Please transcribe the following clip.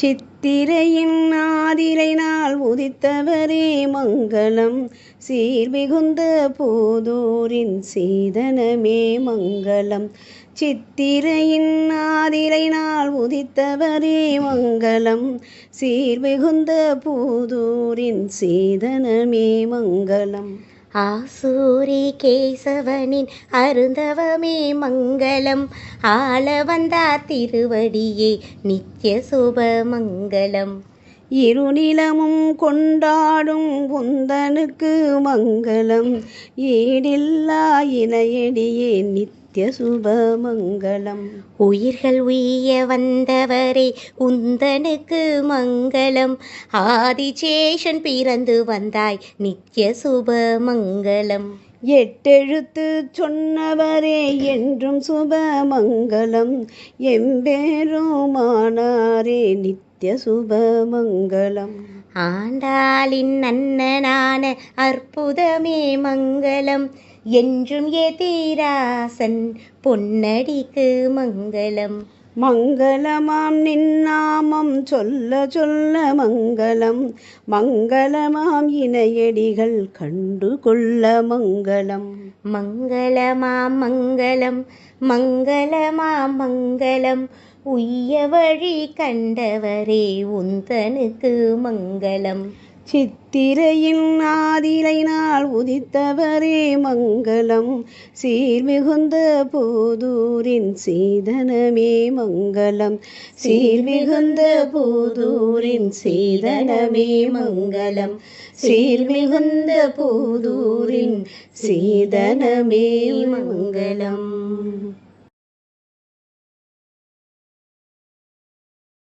சித்திரையின் ஆதிரை நாள் உதித்தவரே மங்களம். சீர்மிகுந்த பூதூரின் சீதனமே மங்களம். சித்திரையின் ஆதிரை நாள் உதித்தவரே மங்களம். சீர்மிகுந்த பூதூரின் சீதனமே மங்களம். ஆசூரி கேசவனின் அருந்தவமே மங்களம். ஆள வந்தா திருவடியே நித்திய சுப மங்களம். இருநிலமும் கொண்டாடும் குந்தனுக்கு மங்களம். ஈடில்லா இணையடியே நித்திய சுப மங்களம் உயிர்கள் உய்ய வந்தவரே உந்தனுக்கு மங்களம். ஆதிசேஷன் பிறந்து வந்தாய் நித்ய சுப மங்களம் எட்டெழுத்து சொன்னவரே என்றும் சுப மங்களம் எம்பெருமானாரே நித்திய சுப மங்களம் ஆண்டாளின் அண்ணனான அற்புதமே மங்களம். என்றும் எதிராசன் பொன்னடிக்கு மங்களம். மங்களமாம் நின்னாமம் சொல்ல சொல்ல மங்களம். மங்களமாம் இணையடிகள் கண்டு கொள்ள மங்களம். மங்களமாம் மங்களம் மங்களமாம் மங்களம். உய்ய வழி கண்டவரே உந்தனுக்கு மங்களம். சித்திரையின் ஆதிலை நாள் உதித்தவரே மங்களம். சீர் மிகுந்த பூதூரின் சீதனமே மங்களம். சீர் மிகுந்த பூதூரின் சீதனமே மங்களம். சீர் மிகுந்த பூதூரின் சீதனமே மங்களம்.